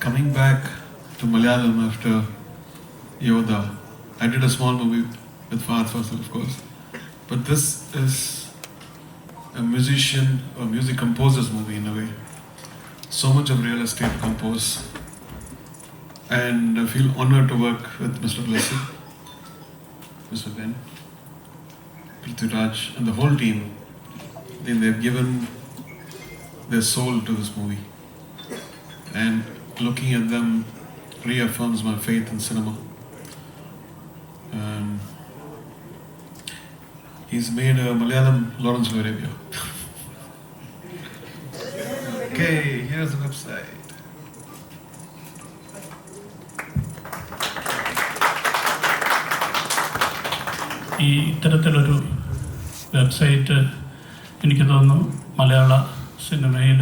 coming back to Malayalam after Yoda, I did a small movie with Fahad Fasil, of course. But this is a musician or music composer's movie in a way. So much of real estate compose. And I feel honored to work with Mr. Blessing, Mr. Ben, Prithviraj, and the whole team. They, they've given their soul to this movie. And looking at them reaffirms my faith in cinema. Um, he's made a Malayalam Lawrence of Arabia. okay, here's the website. ഈ ഇത്തരത്തിലൊരു website എനിക്ക് തോന്നുന്നു മലയാള സിനിമയിൽ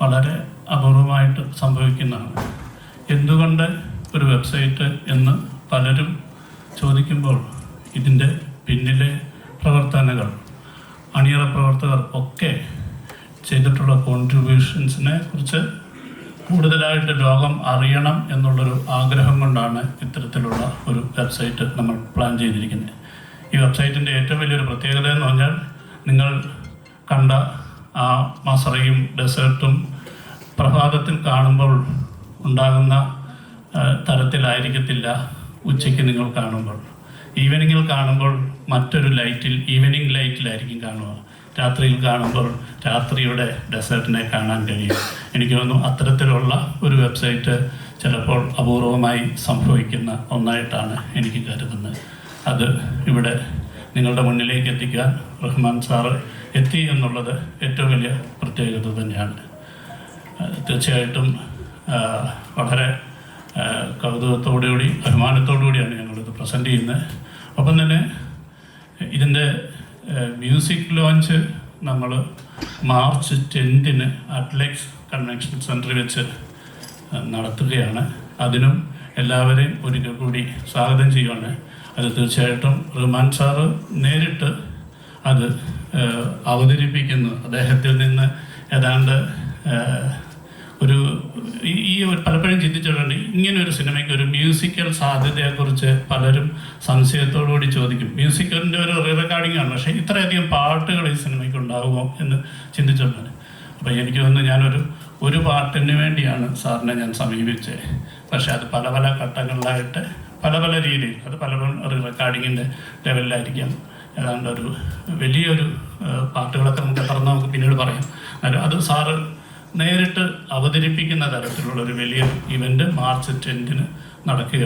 വളരെ അപൂർവമായിട്ട് സംഭവിക്കുന്നതാണ്. എന്തുകൊണ്ട് ഒരു വെബ്സൈറ്റ് എന്ന് പലരും ചോദിക്കുമ്പോൾ ഇതിന്റെ പിന്നിലെ പ്രവർത്തനങ്ങൾ അണിയറ പ്രവർത്തകർ ഒക്കെ ചെയ്തിട്ടുള്ള കോൺട്രിബ്യൂഷൻസിനെ കുറിച്ച് കൂടുതലായിട്ട് ലോകം അറിയണം എന്നുള്ളൊരു ആഗ്രഹം കൊണ്ടാണ് ഇത്തരത്തിലുള്ള ഒരു വെബ്സൈറ്റ് നമ്മൾ പ്ലാൻ ചെയ്തിരിക്കുന്നത്. ഈ വെബ്സൈറ്റിന്റെ ഏറ്റവും വലിയൊരു പ്രത്യേകത എന്ന് പറഞ്ഞാൽ നിങ്ങൾ കണ്ട ആ മസറയും ഡെസേർട്ടും പ്രഭാതത്തിൽ കാണുമ്പോൾ ഉണ്ടാകുന്ന തരത്തിലായിരിക്കത്തില്ല ഉച്ചയ്ക്ക് നിങ്ങൾ കാണുമ്പോൾ. ഈവനിങ്ങിൽ കാണുമ്പോൾ മറ്റൊരു ലൈറ്റിൽ ഈവനിങ് ലൈറ്റിലായിരിക്കും കാണുക. രാത്രിയിൽ കാണുമ്പോൾ രാത്രിയുടെ ഡെസേർട്ടിനെ കാണാൻ കഴിയും. എനിക്ക് തോന്നുന്നു അത്തരത്തിലുള്ള ഒരു വെബ്സൈറ്റ് ചിലപ്പോൾ അപൂർവമായി സംഭവിക്കുന്ന ഒന്നായിട്ടാണ് എനിക്ക് കരുതുന്നത്. അത് ഇവിടെ നിങ്ങളുടെ മുന്നിലേക്ക് എത്തിക്കാൻ റഹ്മാൻ സാറ് എത്തി എന്നുള്ളത് ഏറ്റവും വലിയ പ്രത്യേകത തന്നെയാണ്. തീർച്ചയായിട്ടും വളരെ കൗതുകത്തോടുകൂടി അഭിമാനത്തോടുകൂടിയാണ് ഞങ്ങളിത് പ്രസന്റ് ചെയ്യുന്നത്. ഒപ്പം തന്നെ ഇതിന്റെ മ്യൂസിക് ലോഞ്ച് നമ്മൾ മാർച്ച് ടെൻത്തിന് അറ്റ്ലെക്സ് കൺവെൻഷൻ സെന്ററിൽ വെച്ച് നടത്തുകയാണ്. അതിനും എല്ലാവരെയും ഒരിക്കൽ കൂടി സ്വാഗതം ചെയ്യുകയാണ് അത് തീർച്ചയായിട്ടും റഹ്മാൻ സാറ് നേരിട്ട് അത് അവതരിപ്പിക്കുന്നു. അദ്ദേഹത്തിൽ നിന്ന് ഏതാണ്ട് പലപ്പോഴും ചിന്തിച്ചിട്ടുണ്ട്. ഇങ്ങനെ ഒരു സിനിമയ്ക്ക് ഒരു മ്യൂസിക്കൽ സാധ്യതയെക്കുറിച്ച് പലരും സംശയത്തോടുകൂടി ചോദിക്കും. മ്യൂസിക്കലിന്റെ ഒരു റീ റെക്കോർഡിംഗ് ആണ്. പക്ഷേ ഇത്രയധികം പാട്ടുകൾ ഈ സിനിമയ്ക്ക് ഉണ്ടാകുമോ എന്ന് ചിന്തിച്ചിട്ടുണ്ട്. അപ്പോൾ എനിക്ക് തോന്നുന്നു ഞാനൊരു ഒരു പാട്ടിന് വേണ്ടിയാണ് സാറിനെ ഞാൻ സമീപിച്ചത് പക്ഷേ അത് പല പല ഘട്ടങ്ങളിലായിട്ട് പല പല രീതിയിൽ അത് പല റീ റെക്കോർഡിങ്ങിന്റെ ലെവലിലായിരിക്കാം ഏതാണ്ട് ഒരു വലിയൊരു പാട്ടുകളൊക്കെ നമുക്ക് തുറന്ന് നമുക്ക് പിന്നീട് പറയാം. അത് സാറ് നേരിട്ട് അവതരിപ്പിക്കുന്ന തരത്തിലുള്ള ഒരു വലിയ ഇവന്റ് മാർച്ച് ടെൻത്തിന് നടക്കുകയാണ്.